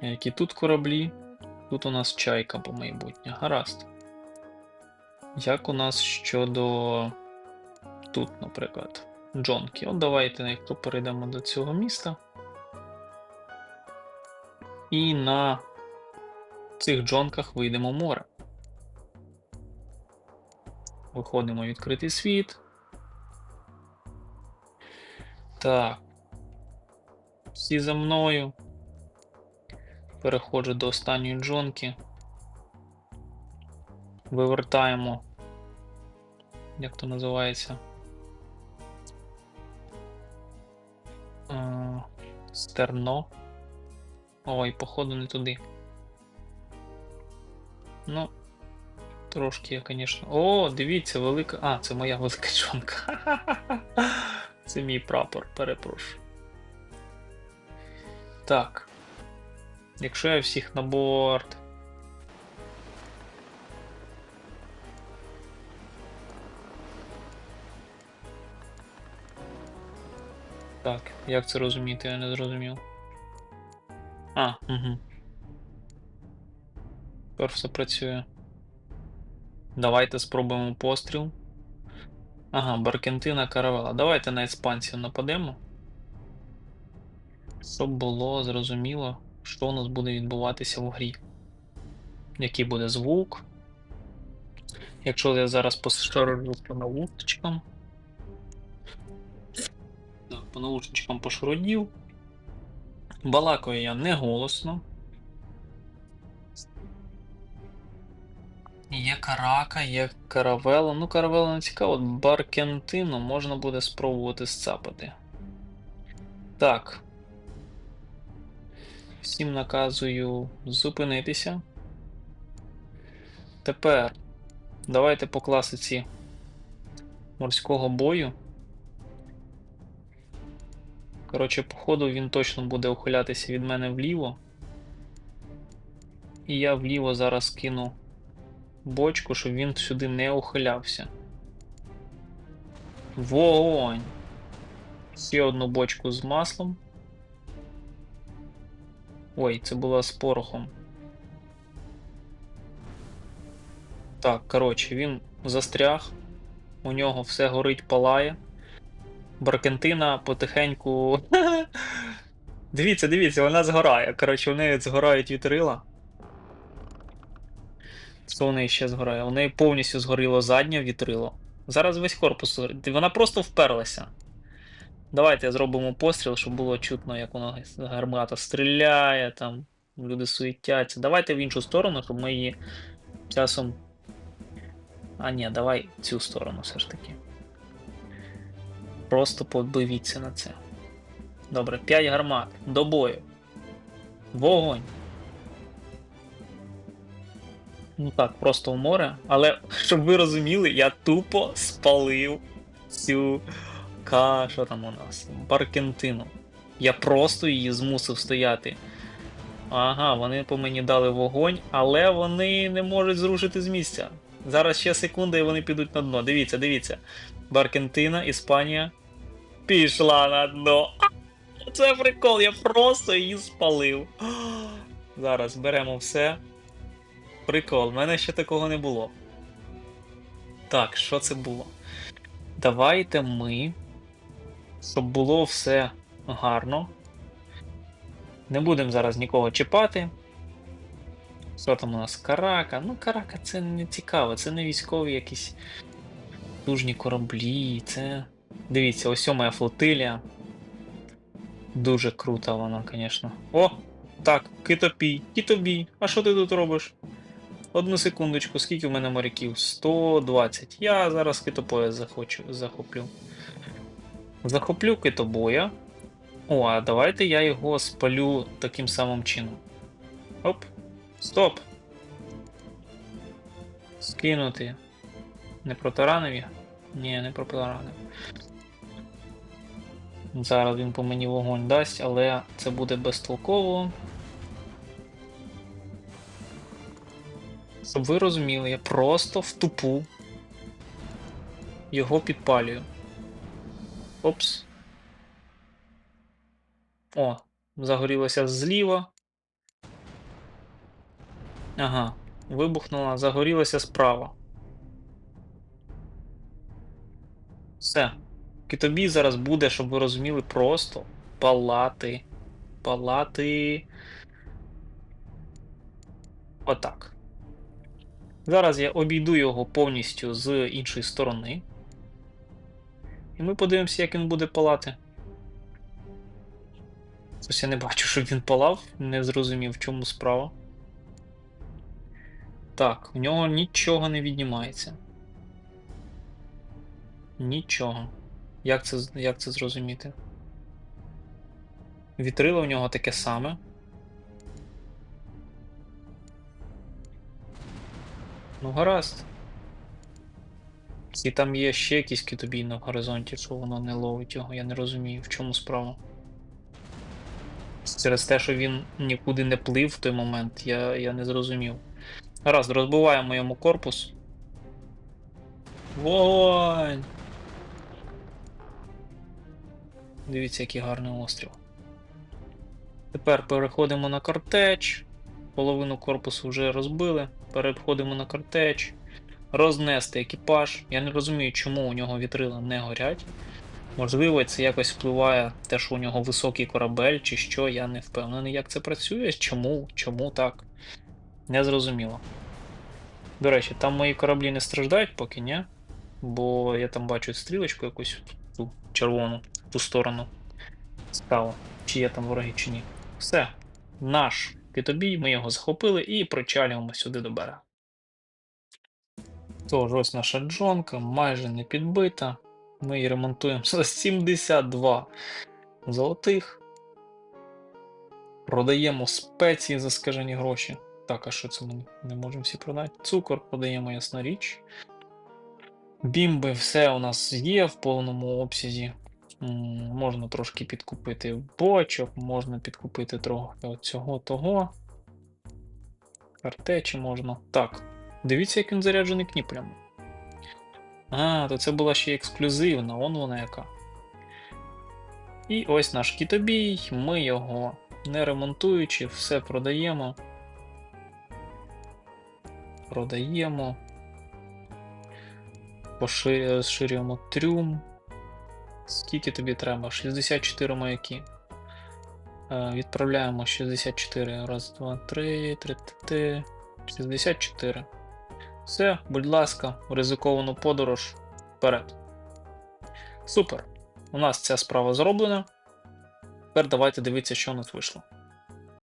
Які тут кораблі? Тут у нас чайка по майбутнє. Гаразд. Як у нас щодо тут, наприклад, Джонки? От давайте, якщо перейдемо до цього міста. І на цих джонках вийдемо море. Виходимо в відкритий світ. Так. Всі за мною. Переходжу до останньої джонки. Вивертаємо. Як то називається? Е, Стерно. Ой, походу не туди. Ну, трошки я, звісно. О, дивіться, велика. А, це моя велика джонка. Це мій прапор, перепрошую. Так. Якщо я всіх на борт. Так, як це розуміти, я не зрозумів. А, угу. Тепер все працює. Давайте спробуємо постріл. Ага, Баркентина Каравела. Давайте на іспанців нападемо. Щоб було зрозуміло, що у нас буде відбуватися в грі. Який буде звук. Якщо я зараз пошаржу по наушничкам. Так, по наушничкам пошарудів. Балакаю я не голосно. Є карака, є каравела. Ну, каравела не цікаво. Баркентину можна буде спробувати сцапати. Так. Всім наказую зупинитися. Тепер давайте по класиці морського бою. Коротше, походу він точно буде ухилятися від мене вліво. І я вліво зараз кину бочку, щоб він сюди не ухилявся. Вогонь! Ще одну бочку з маслом. Ой, це була з порохом. Так, коротше, він застряг. У нього все горить, палає. Баркентина потихеньку. дивіться, дивіться, вона згорає. Коротше, у неї згорають вітрила. Що у неї ще згорає? У неї повністю згоріло заднє вітрило. Зараз весь корпус. Вона просто вперлася. Давайте зробимо постріл, щоб було чутно, як вона гармата стріляє, там люди суетяться. Давайте в іншу сторону, щоб ми її часом. А ні, давай цю сторону все ж таки. Просто подивіться на це. Добре, 5 гармат. До бою. Вогонь. Ну так, просто в море. Але, щоб ви розуміли, я тупо спалив цю ка... що там у нас? Баркентину. Я просто її змусив стояти. Ага, вони по мені дали вогонь, але вони не можуть зрушити з місця. Зараз ще секунда і вони підуть на дно. Дивіться, дивіться. Баркентина, Іспанія. Пішла на дно. А, Це прикол, я просто її спалив. Зараз беремо все. Прикол, в мене ще такого не було. Так, що це було? Давайте ми. Щоб було все гарно. Не будемо зараз нікого чіпати. Що там у нас? Карака? Ну, карака це не цікаво, це не військові якісь дужні кораблі. Це. Дивіться, ось моя флотилія. Дуже крута вона, звісно. О! Так, китопій, китобій. А що ти тут робиш? Одну секундочку, скільки в мене моряків? 120. Я зараз захочу, захоплю. Захоплю китобоя. О, а давайте я його спалю таким самим чином. Оп. Стоп. Скинути. Не протаранив я? Ні, не протаранив. Зараз він по мені вогонь дасть, але це буде безтолково. Щоб ви розуміли, я просто в тупу його підпалюю. Опс. О, загорілося зліва. Ага, вибухнула, загорілася справа. Все. Китобій зараз буде, щоб ви розуміли, просто палати. Палати. Отак. Зараз я обійду його повністю з іншої сторони. І ми подивимося, як він буде палати. Ось я не бачу, щоб він палав, не зрозумів, в чому справа. Так, в нього нічого не віднімається. Нічого. Як це, як це зрозуміти? Вітрило в нього таке саме. Ну, гаразд. І там є ще якийсь китобій на горизонті, що воно не ловить його, я не розумію, в чому справа. Через те, що він нікуди не плив в той момент, я, я не зрозумів. Гаразд, розбиваємо йому корпус. Вогонь! Дивіться, який гарний острів. Тепер переходимо на картеч. Половину корпусу вже розбили. Переходимо на картеч. Рознести екіпаж. Я не розумію, чому у нього вітрила не горять. Можливо, це якось впливає те, що у нього високий корабель, чи що, я не впевнений, як це працює. Чому? Чому так? Не зрозуміло. До речі, там мої кораблі не страждають поки ні. Бо я там бачу стрілочку якусь ту червону, в ту сторону. Цікаво, чи є там вороги, чи ні. Все. Наш китобій, ми його захопили і причалюємо сюди до берега. Тож, ось наша джонка, майже не підбита. Ми її ремонтуємо за 72 золотих. Продаємо спеції за скажені гроші. Так, а що це ми не можемо всі продати? Цукор продаємо, ясна річ. Бімби, все у нас є в повному обсязі. Можна трошки підкупити бочок, можна підкупити трохи цього того. Картечі можна. Так. Дивіться, як він заряджений кніплями. А, то це була ще ексклюзивна, он вона яка. І ось наш кітобій, ми його не ремонтуючи, все продаємо. Продаємо. Поши- Розширюємо трюм. Скільки тобі треба? 64 маяки. Е, Відправляємо 64. Раз, два, три, три, три, три. 64. Все, будь ласка, в ризиковану подорож вперед. Супер. У нас ця справа зроблена. Тепер давайте дивитися, що у нас вийшло.